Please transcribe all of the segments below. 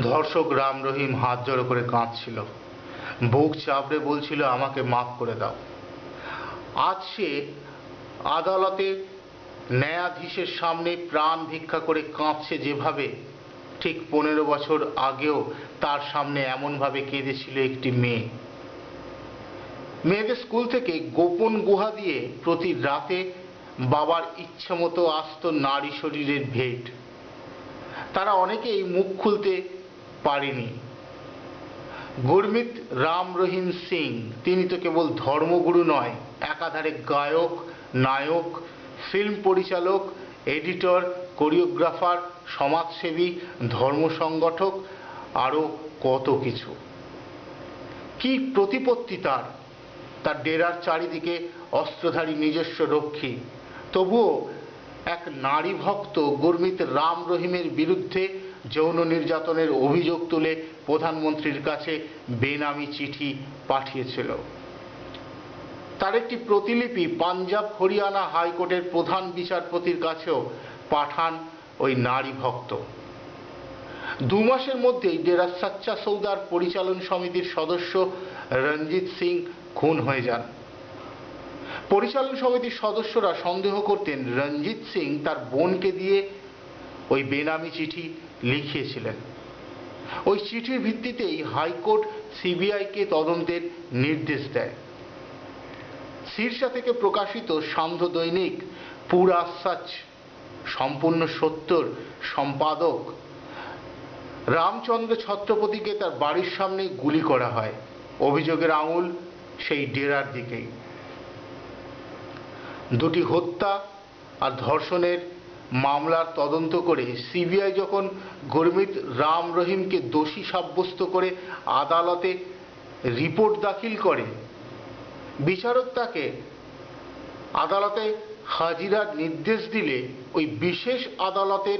ধর্ষক রাম রহিম হাত জড়ো করে কাঁদছিল। বুক চাপড়ে বলছিল, আমাকে মাফ করে দাও। আজ সে আদালতে ন্যায়াধীশের সামনে প্রাণ ভিক্ষা করে কাঁদছে যেভাবে, ঠিক পনেরো বছর আগেও তার সামনে এমনভাবে কেঁদেছিল একটি মেয়ে। মেয়েদের স্কুল থেকে গোপন গুহা দিয়ে প্রতি রাতে বাবার ইচ্ছা মতো আসতো নারী শরীরের ভেট। তারা অনেকেই মুখ খুলতে পারেনি। গুরমিত রাম রহিম সিং, তিনি তো কেবল ধর্মগুরু নয়, একাধারে গায়ক, নায়ক ফিল্ম পরিচালক এডিটর কোরিওগ্রাফার সমাজসেবী, ধর্ম সংগঠক আরও কত কিছু। কি প্রতিপত্তি তার? তার ডেরার চারিদিকে অস্ত্রধারী নিজস্ব রক্ষী। তবুও এক নারী ভক্ত গুরমিত রাম রহিমের বিরুদ্ধে যৌন নির্যাতনের অভিযোগ তুলে প্রধানমন্ত্রীর কাছে বেনামি চিঠি পাঠিয়েছিল। তার একটি প্রতিলিপি, পাঞ্জাব হরিয়ানা হাইকোর্টের প্রধান বিচারপতির কাছেও পাঠান ওই নারী ভক্ত। দু মাসের মধ্যেই ডেরা সাচ্চা সৌদার পরিচালন সমিতির সদস্য রঞ্জিত সিং খুন হয়ে যান। পরিচালন সমিতির সদস্যরা সন্দেহ করতেন রঞ্জিত সিং তার বোনকে দিয়ে ওই বেনামি চিঠি লিখিয়েছিলেন। ওই চিঠির ভিত্তিতেই হাইকোর্ট সিবিআইকে তদন্তের নির্দেশ দেয়। শীর্ষা থেকে প্রকাশিত সান্ধ্য দৈনিক পুরা সচ, সম্পূর্ণ সত্যর সম্পাদক রামচন্দ্র ছত্রপতিকে তার বাড়ির সামনে গুলি করা হয়। অভিযোগের আঙুল সেই ডেরার দিকেই। দুটি হত্যা আর ধর্ষণের মামলার তদন্ত করে সিবিআই যখন গুরমিত রাম রহিমকে দোষী সাব্যস্ত করে আদালতে রিপোর্ট দাখিল করে, বিচারক তাকে আদালতে হাজিরার নির্দেশ দিলে ওই বিশেষ আদালতের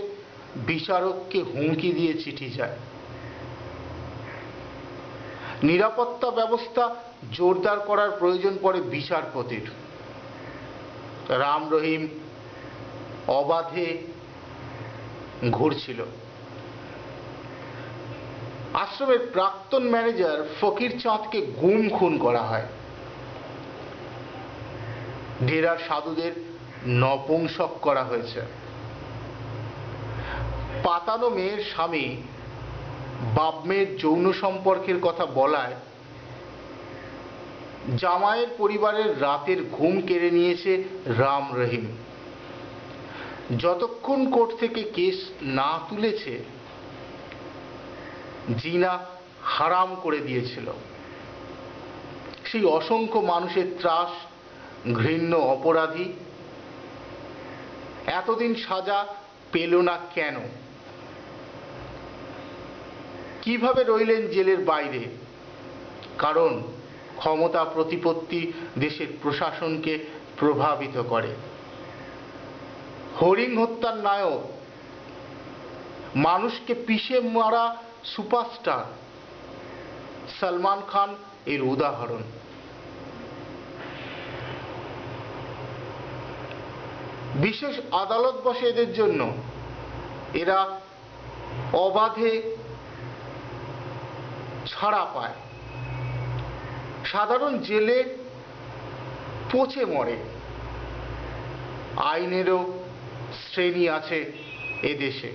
বিচারককে হুমকি দিয়ে চিঠি যায়। নিরাপত্তা ব্যবস্থা জোরদার করার প্রয়োজন পড়ে বিচারপতির। রাম রহিম অবাধে ঘুরছিল। আশ্রমের প্রাক্তন ম্যানেজার ফকির চাঁদকে গুম খুন করা হয়। ডেরার সাধুদের নপুংসক করা হয়েছে। পাতানো মেয়ের স্বামী বাপ মেয়ের যৌন সম্পর্কের কথা বলায়, জামাইয়ের পরিবারের রাতের ঘুম কেড়ে নিয়েছে রাম রহিম। যতক্ষণ কোর্ট থেকে কেস না তুলেছে, জিনা হারাম করে দিয়েছিল। সেই অসংখ্য মানুষের ত্রাস, ঘৃণ্য অপরাধী, এতদিন সাজা পেল না কেন? কীভাবে রইলেন জেলের বাইরে? কারণ ক্ষমতা প্রতিপত্তি দেশের প্রশাসনকে প্রভাবিত করে। হরিণ হত্যার নায়ক। মানুষকে পিষে মারা সুপারস্টার। সলমান খান এর উদাহরণ। বিশেষ আদালত বসে এদের জন্য। এরা অবাধে ছাড়া পায়। সাধারণ জেলে পচে মরে। আইনেরও শ্রেণি আছে এদেশে